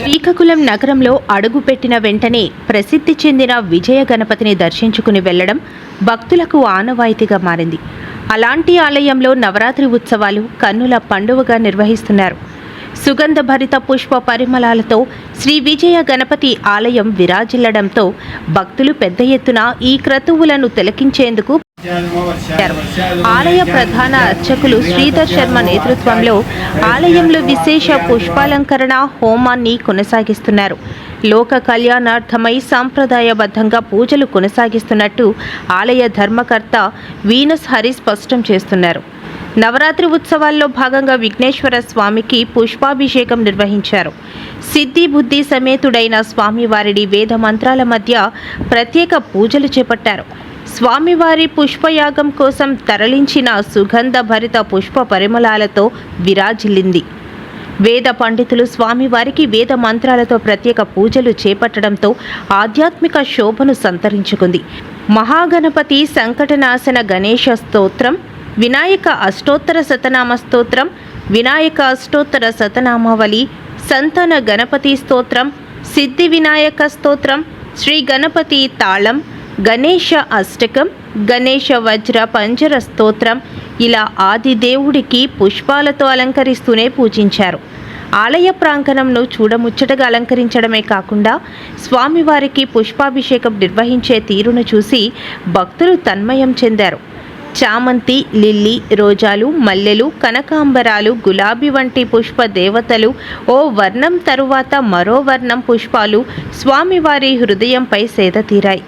శ్రీకాకుళం నగరంలో అడుగుపెట్టిన వెంటనే ప్రసిద్ధి చెందిన విజయ గణపతిని దర్శించుకుని వెళ్ళడం భక్తులకు ఆనవాయితీగా మారింది. అలాంటి ఆలయంలో నవరాత్రి ఉత్సవాలు కన్నుల పండువగా నిర్వహిస్తున్నారు. సుగంధభరిత పుష్ప పరిమళాలతో శ్రీ విజయ గణపతి ఆలయం విరాజిల్లడంతో భక్తులు పెద్ద ఎత్తున ఈ క్రతువులను తిలకించేందుకు ఆలయ ప్రధాన అర్చకులు శ్రీధర్ శర్మ నేతృత్వంలో ఆలయంలో విశేష పుష్పాలంకరణ హోమాన్ని కొనసాగిస్తున్నారు. లోక కళ్యాణార్థమై సాంప్రదాయబద్ధంగా పూజలు కొనసాగిస్తున్నట్టు ఆలయ ధర్మకర్త వీనస్ హరి స్పష్టం చేస్తున్నారు. నవరాత్రి ఉత్సవాల్లో భాగంగా విఘ్నేశ్వర స్వామికి పుష్పాభిషేకం నిర్వహించారు. సిద్ధి బుద్ధి సమేతుడైన స్వామివారిని వేద మంత్రాల మధ్య ప్రత్యేక పూజలు చేపట్టారు. స్వామివారి పుష్పయాగం కోసం తరలించిన సుగంధ భరిత పుష్ప పరిమళాలతో విరాజిల్లింది. వేద పండితులు స్వామివారికి వేద మంత్రాలతో ప్రత్యేక పూజలు చేపట్టడంతో ఆధ్యాత్మిక శోభను సంతరించుకుంది. మహాగణపతి సంకటనాశన గణేశ స్తోత్రం వినాయక అష్టోత్తర శతనామ స్తోత్రం వినాయక అష్టోత్తర శతనామావళి సంతాన గణపతి స్తోత్రం సిద్ధి వినాయక స్తోత్రం శ్రీ గణపతి తాళం గణేష అష్టకం గణేష వజ్ర పంజర స్తోత్రం ఇలా ఆది దేవుడికి పుష్పాలతో అలంకరిస్తూనే పూజించారు. ఆలయ ప్రాంగణంను చూడముచ్చటగా అలంకరించడమే కాకుండా స్వామివారికి పుష్పాభిషేకం నిర్వహించే తీరును చూసి భక్తులు తన్మయం చెందారు. చామంతి లిల్లీ రోజాలు మల్లెలు కనకాంబరాలు గులాబీ వంటి పుష్ప దేవతలు ఓ వర్ణం తరువాత మరో వర్ణం పుష్పాలు స్వామివారి హృదయంపై సేద తీరాయి.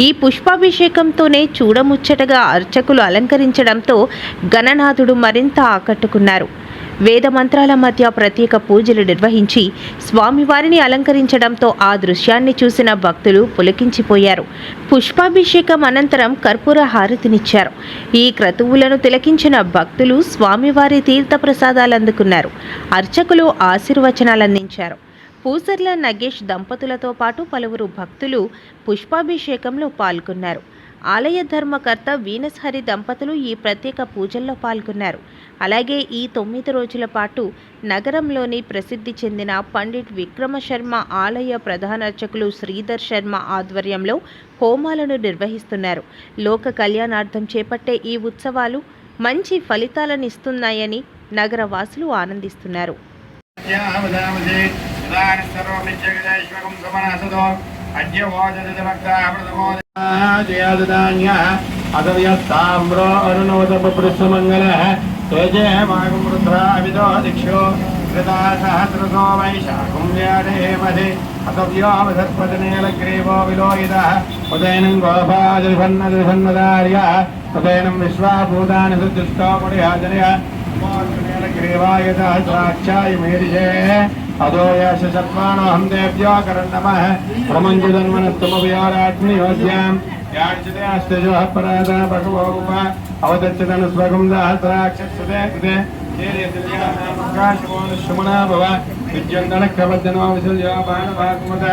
ఈ పుష్పాభిషేకంతోనే చూడముచ్చటగా అర్చకులు అలంకరించడంతో గణనాథుడు మరింత ఆకట్టుకున్నారు. వేద మంత్రాల మధ్య ప్రత్యేక పూజలు నిర్వహించి స్వామివారిని అలంకరించడంతో ఆ దృశ్యాన్ని చూసిన భక్తులు పులకించిపోయారు. పుష్పాభిషేకం అనంతరం కర్పూర హారతినిచ్చారు. ఈ క్రతువులను తిలకించిన భక్తులు స్వామివారి తీర్థ ప్రసాదాలు అందుకున్నారు. అర్చకులు ఆశీర్వచనాలు అందించారు పూసర్ల నగేష్ దంపతులతో పాటు పలువురు భక్తులు పుష్పాభిషేకంలో పాల్గొన్నారు. ఆలయ ధర్మకర్త వీనస్ హరి దంపతులు ఈ ప్రత్యేక పూజల్లో పాల్గొన్నారు. అలాగే ఈ తొమ్మిది రోజుల పాటు నగరంలోని ప్రసిద్ధి చెందిన పండిట్ విక్రమ శర్మ ఆలయ ప్రధానార్చకులు శ్రీధర్ శర్మ ఆధ్వర్యంలో హోమాలను నిర్వహిస్తున్నారు. లోక కళ్యాణార్థం చేపట్టే ఈ ఉత్సవాలు మంచి ఫలితాలను ఇస్తున్నాయని నగర వాసులు ఆనందిస్తున్నారు అద్య అదవ్యస్తామ్రో అరుణోదపృష్ఠమంగళ తేజే మాగం రుద్రా విదో దిక్షో కృతా సహస్రసో వైశాఖం వ్యాధేమధి అతవ్యోమధత్పదనేలగ్రీవో విలోయిత ఉదయనం గోపాదిర్భన్నదిర్భన్నదార్య ఉదయనం విశ్వాభూతాని సుదృష్టో ముడిహాజనయ గ్రీవాయ సహస్రాక్షాయ మేరిషే అదో యాశ సత్వానోహం దేవ్యో కరణమః ప్రమంజుదన్మనస్తమవ్యారాజ్ఞి యోజ్యాం యాజ్యతే అస్తజో పరాద భగవో ఉప అవదచ్చతను స్వగం దాహస్రాక్షసుదే కృతే శమనా భవ విద్యందన కవద్దనో విశల్యో బాణవాకుమత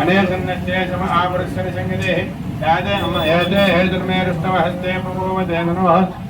అనేసన్నశ్చే సమ ఆవృత్సన సంగతే యాదే యాదే హేతుర్మేరుస్తవ హస్తే ప్రమోమతే నమః తయాస్మాన్ విశ్వద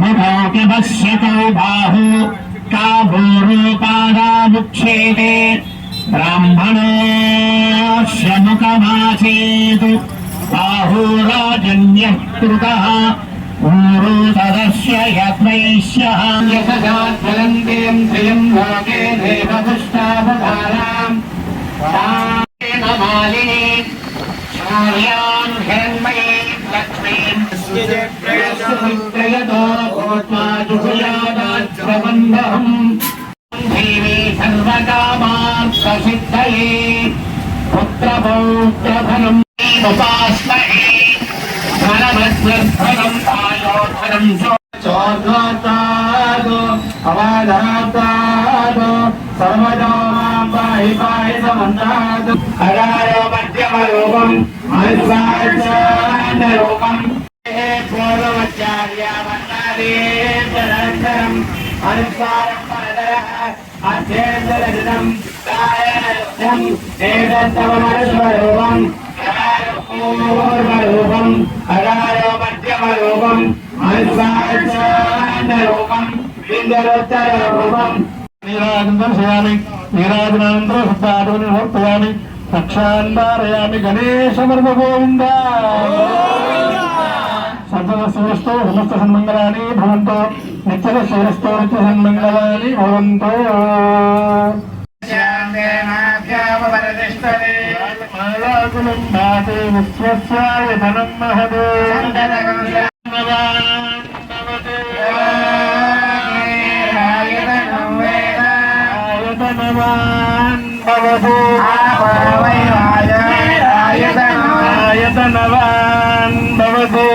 मभोति पश्यतो बाहु काभूरूपादामुक्षेते ब्राह्मणोऽस्य मुखमासीत् बाहुराजन्यः कृतः ऊरु तदस्य यद्वैश्यः यशजाज्वलन्तीम् धियम् लोके देवपुष्टावधाराम् సిద్ధయే పుత్రపౌత్రధనం ఉపాస్మహే ధనమధ్వధనం తాయోధనం చోర్ఘాతాదో అవధాతాదో సర్వదా పాయి పాయి సమంతాదు అగారో మధ్యమ అనుసారం పరదర దాయనం ఏదత్తమనుస్వరూపం పూర్వరూపం హరాయో మధ్యమ రూపం రూపం బిందరోత్తర రూపం నీరాజనం దర్శయామి నీరాజనానంతరం శుద్ధాటవని సమర్పయామి రక్షాంధారయామి గణేశవర్మ గోవింద సర్వస్వస్తు సమస్త సన్మంగళాని భవంతో నిత్యద శ్రేయస్తో నిత్య సన్మంగళాని భవంతో. మాలాకులం భాతే విశ్వస్యాయ ధనం మహదో ఆయతనవాన్ భవతు ఆయతనవాన్ భవతు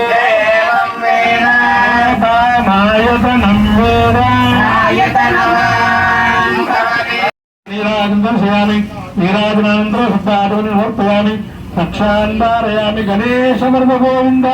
ఆయతనం వేద నీరాజనం దర్శయామి నీరాజనానంతరం శుద్ధాటవని సమర్పయామి రక్షాంధారయామి గణేశవర్మ గోవింద.